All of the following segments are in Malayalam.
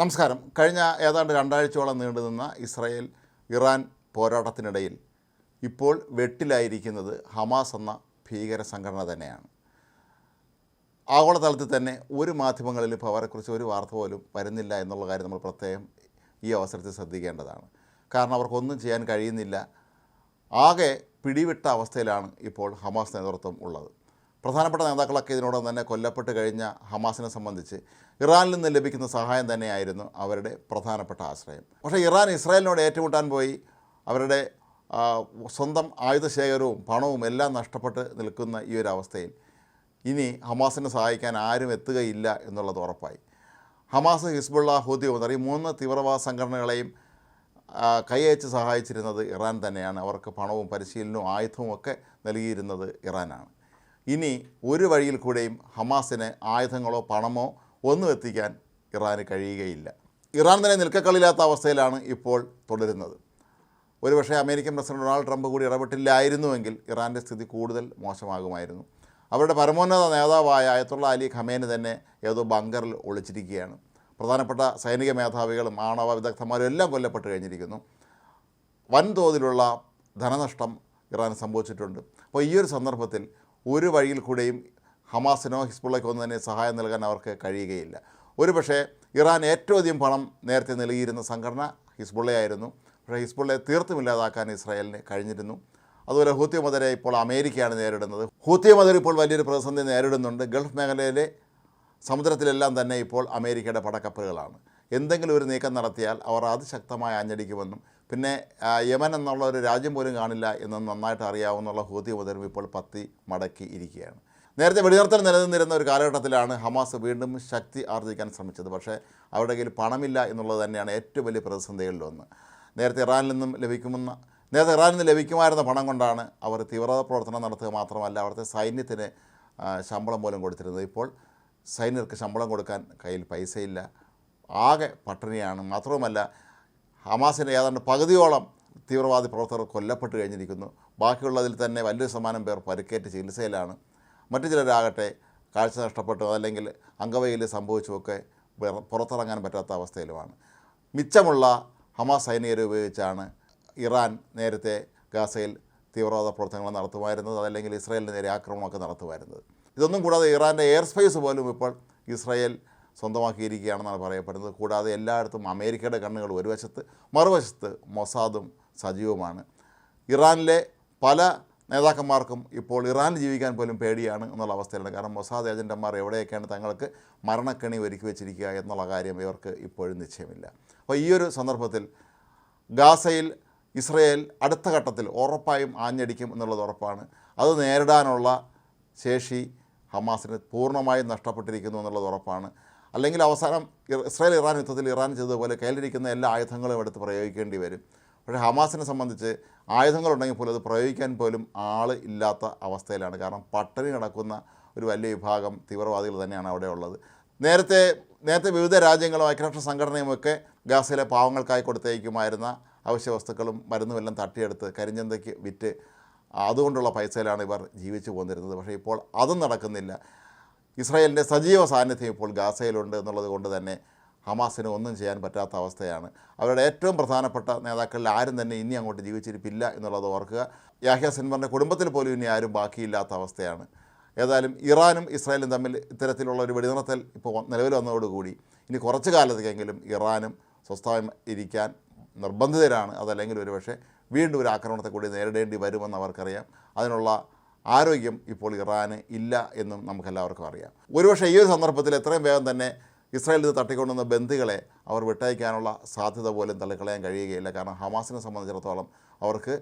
നമസ്കാരം. കഴിഞ്ഞ ഏതാണ്ട് രണ്ടാഴ്ചയോളം നീണ്ടുനിന്ന ഇസ്രായേൽ ഇറാൻ പോരാട്ടത്തിനിടയിൽ ഇപ്പോൾ വെട്ടിലായിരിക്കുന്നത് ഹമാസ് എന്ന ഭീകര സംഘടന തന്നെയാണ്. ആഗോളതലത്തിൽ തന്നെ ഒരു മാധ്യമങ്ങളിലും അവരെക്കുറിച്ച് ഒരു വാർത്ത പോലും വരുന്നില്ല എന്നുള്ള കാര്യം നമ്മൾ പ്രത്യേകം ഈ അവസരത്തിൽ ശ്രദ്ധിക്കേണ്ടതാണ്. കാരണം അവർക്കൊന്നും ചെയ്യാൻ കഴിയുന്നില്ല. ആകെ പിടിവിട്ട അവസ്ഥയിലാണ് ഇപ്പോൾ ഹമാസ് നേതൃത്വം ഉള്ളത്. പ്രധാനപ്പെട്ട നേതാക്കളൊക്കെ ഇതിനോടൊപ്പം തന്നെ കൊല്ലപ്പെട്ട് കഴിഞ്ഞ ഹമാസിനെ സംബന്ധിച്ച് ഇറാനിൽ നിന്ന് ലഭിക്കുന്ന സഹായം തന്നെയായിരുന്നു അവരുടെ പ്രധാനപ്പെട്ട ആശ്രയം. പക്ഷേ ഇറാൻ ഇസ്രായേലിനോട് ഏറ്റുമുട്ടാൻ പോയി. അവരുടെ സ്വന്തം ആയുധ ശേഖരവും പണവും എല്ലാം നഷ്ടപ്പെട്ട് നിൽക്കുന്ന ഈ ഒരു അവസ്ഥയിൽ ഇനി ഹമാസിനെ സഹായിക്കാൻ ആരും എത്തുകയില്ല എന്നുള്ളത് ഉറപ്പായി. ഹമാസ് ഹിസ്ബുള്ള ഹൂതി മുതൽ ഈ മൂന്ന് തീവ്രവാദ സംഘടനകളെയും കൈയച്ച് സഹായിച്ചിരുന്നത് ഇറാൻ തന്നെയാണ്. അവർക്ക് പണവും പരിശീലനവും ആയുധവും ഒക്കെ നൽകിയിരുന്നത് ഇറാനാണ്. ഇനി ഒരു വഴിയിൽ കൂടെയും ഹമാസിന് ആയുധങ്ങളോ പണമോ ഒന്നും എത്തിക്കാൻ ഇറാന് കഴിയുകയില്ല. ഇറാൻ തന്നെ നിൽക്കക്കളില്ലാത്ത അവസ്ഥയിലാണ് ഇപ്പോൾ തുടരുന്നത്. ഒരുപക്ഷെ അമേരിക്കൻ പ്രസിഡന്റ് ഡൊണാൾഡ് ട്രംപ് കൂടി ഇടപെട്ടില്ലായിരുന്നുവെങ്കിൽ ഇറാന്റെ സ്ഥിതി കൂടുതൽ മോശമാകുമായിരുന്നു. അവരുടെ പരമോന്നത നേതാവായ അയത്തുള്ള അലി ഖമേനി തന്നെ ഏതോ ബങ്കറിൽ ഒളിച്ചിരിക്കുകയാണ്. പ്രധാനപ്പെട്ട സൈനിക മേധാവികളും ആണവ വിദഗ്ധന്മാരും എല്ലാം കൊല്ലപ്പെട്ട് കഴിഞ്ഞിരിക്കുന്നു. വൻതോതിലുള്ള ധനനഷ്ടം ഇറാൻ സംഭവിച്ചിട്ടുണ്ട്. അപ്പോൾ ഈ ഒരു സന്ദർഭത്തിൽ ഒരു വഴിയിൽ കൂടെയും ഹമാസിനോ ഹിസ്ബുള്ളയ്ക്കോ ഒന്നും തന്നെ സഹായം നൽകാൻ അവർക്ക് കഴിയുകയില്ല. ഒരുപക്ഷെ ഇറാൻ ഏറ്റവും അധികം പണം നേരത്തെ നൽകിയിരുന്ന സംഘടന ഹിസ്ബുള്ളയായിരുന്നു. പക്ഷേ ഹിസ്ബുള്ളയെ തീർത്തും ഇല്ലാതാക്കാൻ ഇസ്രായേലിന് കഴിഞ്ഞിരുന്നു. അതുപോലെ ഹൂത്തി മദരെ ഇപ്പോൾ അമേരിക്കയാണ് നേരിടുന്നത്. ഹൂത്തി മദർ ഇപ്പോൾ വലിയൊരു പ്രതിസന്ധി നേരിടുന്നുണ്ട്. ഗൾഫ് മേഖലയിലെ സമുദ്രത്തിലെല്ലാം തന്നെ ഇപ്പോൾ അമേരിക്കയുടെ പടക്കപ്പലുകളാണ് എന്തെങ്കിലും ഒരു നീക്കം നടത്തിയാൽ അവർ അതിശക്തമായി ആഞ്ഞടിക്കുമെന്നും പിന്നെ യമൻ എന്നുള്ള ഒരു രാജ്യം പോലും കാണില്ല എന്ന് നന്നായിട്ട് അറിയാവുന്നുള്ള ഹൂതി ഉപദ്രവം ഇപ്പോൾ പത്തി മടക്കി ഇരിക്കുകയാണ്. നേരത്തെ വെടിനിർത്തൽ നിലനിന്നിരുന്ന ഒരു കാലഘട്ടത്തിലാണ് ഹമാസ് വീണ്ടും ശക്തി ആർജിക്കാൻ ശ്രമിച്ചത്. പക്ഷേ അവരുടെ കയ്യിൽ പണമില്ല എന്നുള്ളത് തന്നെയാണ് ഏറ്റവും വലിയ പ്രതിസന്ധികളിലൊന്ന് നേരത്തെ ഇറാനിൽ നിന്നും ലഭിക്കുമെന്ന നേരത്തെ ഇറാനിൽ നിന്ന് ലഭിക്കുമായിരുന്ന പണം കൊണ്ടാണ് അവർ തീവ്രവാദ പ്രവർത്തനം നടത്തുക മാത്രമല്ല അവിടുത്തെ സൈന്യത്തിന് ശമ്പളം പോലും കൊടുത്തിരുന്നത്. ഇപ്പോൾ സൈന്യർക്ക് ശമ്പളം കൊടുക്കാൻ കയ്യിൽ പൈസയില്ല. ആകെ പട്ടിണിയാണ്. മാത്രവുമല്ല ഹമാസിന്റെ ഏതാണ്ട് പകുതിയോളം തീവ്രവാദി പ്രവർത്തകർ കൊല്ലപ്പെട്ട് കഴിഞ്ഞിരിക്കുന്നു. ബാക്കിയുള്ളതിൽ തന്നെ വലിയൊരു ശതമാനം പേർ പരിക്കേറ്റ് ചികിത്സയിലാണ്. മറ്റു ചിലരാകട്ടെ കാഴ്ച നഷ്ടപ്പെട്ടു അല്ലെങ്കിൽ അംഗവൈകല്യം സംഭവിച്ചുമൊക്കെ പുറത്തിറങ്ങാൻ പറ്റാത്ത അവസ്ഥയിലുമാണ്. മിച്ചമുള്ള ഹമാസ് സൈനികരെ ഉപയോഗിച്ചാണ് ഇറാൻ നേരത്തെ ഗാസയിൽ തീവ്രവാദ പ്രവർത്തനങ്ങൾ നടത്തുമായിരുന്നത് അതല്ലെങ്കിൽ ഇസ്രായേലിന് നേരെ ആക്രമണമൊക്കെ നടത്തുമായിരുന്നത്. ഇതൊന്നും കൂടാതെ ഇറാന്റെ എയർ സ്പേസ് പോലും ഇപ്പോൾ ഇസ്രായേൽ സ്വന്തമാക്കിയിരിക്കുകയാണെന്നാണ് പറയപ്പെടുന്നത്. കൂടാതെ എല്ലായിടത്തും അമേരിക്കയുടെ കണ്ണുകൾ ഒരു വശത്ത് മറുവശത്ത് മൊസാദും സജീവമാണ്. ഇറാനിലെ പല നേതാക്കന്മാർക്കും ഇപ്പോൾ ഇറാനിൽ ജീവിക്കാൻ പോലും പേടിയാണ് എന്നുള്ള അവസ്ഥയിലാണ് കാരണം മൊസാദ് ഏജന്റന്മാർ എവിടെയൊക്കെയാണ് തങ്ങൾക്ക് മരണക്കണി ഒരുക്കി വെച്ചിരിക്കുക എന്നുള്ള കാര്യം ഇവർക്ക് ഇപ്പോഴും നിശ്ചയമില്ല. അപ്പോൾ ഈ ഒരു സന്ദർഭത്തിൽ ഗാസയിൽ ഇസ്രയേൽ അടുത്ത ഘട്ടത്തിൽ ഉറപ്പായും ആഞ്ഞടിക്കും എന്നുള്ളത് ഉറപ്പാണ്. അത് നേരിടാനുള്ള ശേഷി ഹമാസിന് പൂർണമായും നഷ്ടപ്പെട്ടിരിക്കുന്നു എന്നുള്ളത് ഉറപ്പാണ്. അല്ലെങ്കിൽ അവസാനം ഇസ്രായേൽ ഇറാൻ യുദ്ധത്തിൽ ഇറാൻ ചെയ്തതുപോലെ കയ്യിലിരിക്കുന്ന എല്ലാ ആയുധങ്ങളും എടുത്ത് പ്രയോഗിക്കേണ്ടി വരും. പക്ഷേ ഹമാസിനെ സംബന്ധിച്ച് ആയുധങ്ങളുണ്ടെങ്കിൽ പോലും അത് പ്രയോഗിക്കാൻ പോലും ആൾ ഇല്ലാത്ത അവസ്ഥയിലാണ്. കാരണം പട്ടിണി നടക്കുന്ന ഒരു വലിയ വിഭാഗം തീവ്രവാദികൾ തന്നെയാണ് അവിടെ ഉള്ളത്. നേരത്തെ നേരത്തെ വിവിധ രാജ്യങ്ങളും ഐക്യരാഷ്ട്ര സംഘടനയുമൊക്കെ ഗാസയിലെ പാവങ്ങൾക്കായി കൊടുത്തേക്കുമായിരുന്ന അവശ്യ വസ്തുക്കളും മരുന്നുമെല്ലാം തട്ടിയെടുത്ത് കരിഞ്ചന്തയ്ക്ക് വിറ്റ് അതുകൊണ്ടുള്ള പൈസയിലാണ് ഇവർ ജീവിച്ചു പോന്നിരുന്നത്. പക്ഷേ ഇപ്പോൾ അതും നടക്കുന്നില്ല. ഇസ്രായേലിന്റെ സജീവ സാന്നിധ്യം ഇപ്പോൾ ഗാസയിലുണ്ട് എന്നുള്ളത് കൊണ്ട് തന്നെ ഹമാസിന് ഒന്നും ചെയ്യാൻ പറ്റാത്ത അവസ്ഥയാണ്. അവരുടെ ഏറ്റവും പ്രധാനപ്പെട്ട നേതാക്കളിൽ ആരും തന്നെ ഇനി അങ്ങോട്ട് ജീവിച്ചിരിപ്പില്ല എന്നുള്ളത് ഓർക്കുക. യാഹ്യ സിൻവറിന്റെ കുടുംബത്തിൽ പോലും ഇനി ആരും ബാക്കിയില്ലാത്ത അവസ്ഥയാണ്. ഏതായാലും ഇറാനും ഇസ്രായേലും തമ്മിൽ ഇത്തരത്തിലുള്ള ഒരു വെടിനിർത്തൽ ഇപ്പോൾ നിലവിൽ വന്നതോടുകൂടി ഇനി കുറച്ച് കാലത്തേക്കെങ്കിലും ഇറാനും സ്വസ്ഥമായി ഇരിക്കാൻ നിർബന്ധിതരാണ്. അതല്ലെങ്കിൽ ഒരുപക്ഷെ വീണ്ടും ഒരു ആക്രമണത്തെ കൂടി നേരിടേണ്ടി വരുമെന്ന് അവർക്കറിയാം. അതിനുള്ള ആരോഗ്യം ഇപ്പോൾ ഇറാന് ഇല്ല എന്നും നമുക്കെല്ലാവർക്കും അറിയാം. ഒരുപക്ഷെ ഈ ഒരു സന്ദർഭത്തിൽ എത്രയും വേഗം തന്നെ ഇസ്രായേലിൽ നിന്ന് തട്ടിക്കൊണ്ടുവന്ന ബന്ധികളെ അവർ വിട്ടയക്കാനുള്ള സാധ്യത പോലും തള്ളിക്കളയാൻ കഴിയുകയില്ല. കാരണം ഹമാസിനെ സംബന്ധിച്ചിടത്തോളം അവർക്ക്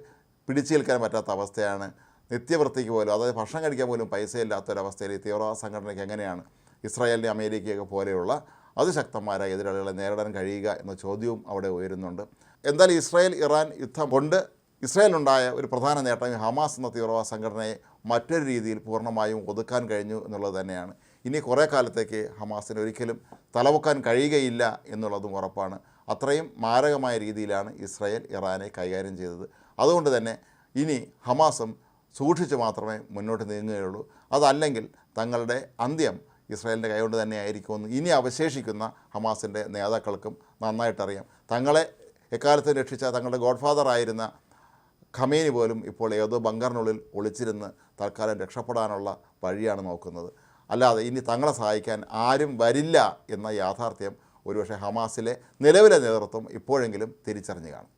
പിടിച്ചേൽക്കാൻ പറ്റാത്ത അവസ്ഥയാണ്. നിത്യവൃത്തിക്ക് പോലും അതായത് ഭക്ഷണം കഴിക്കാൻ പോലും പൈസയില്ലാത്തൊരവസ്ഥയിൽ ഈ തീവ്രവാദ സംഘടനയ്ക്ക് എങ്ങനെയാണ് ഇസ്രായേലിനെ അമേരിക്കയൊക്കെ പോലെയുള്ള അതിശക്തന്മാരായ എതിരാളികളെ നേരിടാൻ കഴിയുക എന്ന ചോദ്യവും അവിടെ ഉയരുന്നുണ്ട്. എന്തായാലും ഇസ്രായേൽ ഇറാൻ യുദ്ധം കൊണ്ട് ഇസ്രായേലിനുണ്ടായ ഒരു പ്രധാന നേട്ടം ഹമാസ് എന്ന തീവ്രവാദ സംഘടനയെ മറ്റൊരു രീതിയിൽ പൂർണമായും ഒതുക്കാൻ കഴിഞ്ഞു എന്നുള്ളത് തന്നെയാണ്. ഇനി കുറേ കാലത്തേക്ക് ഹമാസിന് ഒരിക്കലും തലവെക്കാൻ കഴിയുകയില്ല എന്നുള്ളതും ഉറപ്പാണ്. അത്രയും മാരകമായ രീതിയിലാണ് ഇസ്രായേൽ ഇറാനെ കൈകാര്യം ചെയ്തത്. അതുകൊണ്ട് തന്നെ ഇനി ഹമാസും സൂക്ഷിച്ച് മാത്രമേ മുന്നോട്ട് നീങ്ങുകയുള്ളൂ. അതല്ലെങ്കിൽ തങ്ങളുടെ അന്ത്യം ഇസ്രായേലിന്റെ കൈകൊണ്ട് തന്നെ ആയിരിക്കുമെന്ന് ഇനി അവശേഷിക്കുന്ന ഹമാസിന്റെ നേതാക്കൾക്കും നന്നായിട്ടറിയാം. തങ്ങളെ എക്കാലത്തും രക്ഷിച്ച തങ്ങളുടെ ഗോഡ്ഫാദർ ആയിരുന്ന ഖമേനി പോലും ഇപ്പോൾ ഏതോ ബങ്കറിനുള്ളിൽ ഒളിച്ചിരുന്ന് തൽക്കാലം രക്ഷപ്പെടാനുള്ള വഴിയാണ് നോക്കുന്നത്. അല്ലാതെ ഇനി തങ്ങളെ സഹായിക്കാൻ ആരും വരില്ല എന്ന യാഥാർത്ഥ്യം ഒരുപക്ഷെ ഹമാസിലെ നിലവിലെ നേതൃത്വം ഇപ്പോഴെങ്കിലും തിരിച്ചറിഞ്ഞു കാണും.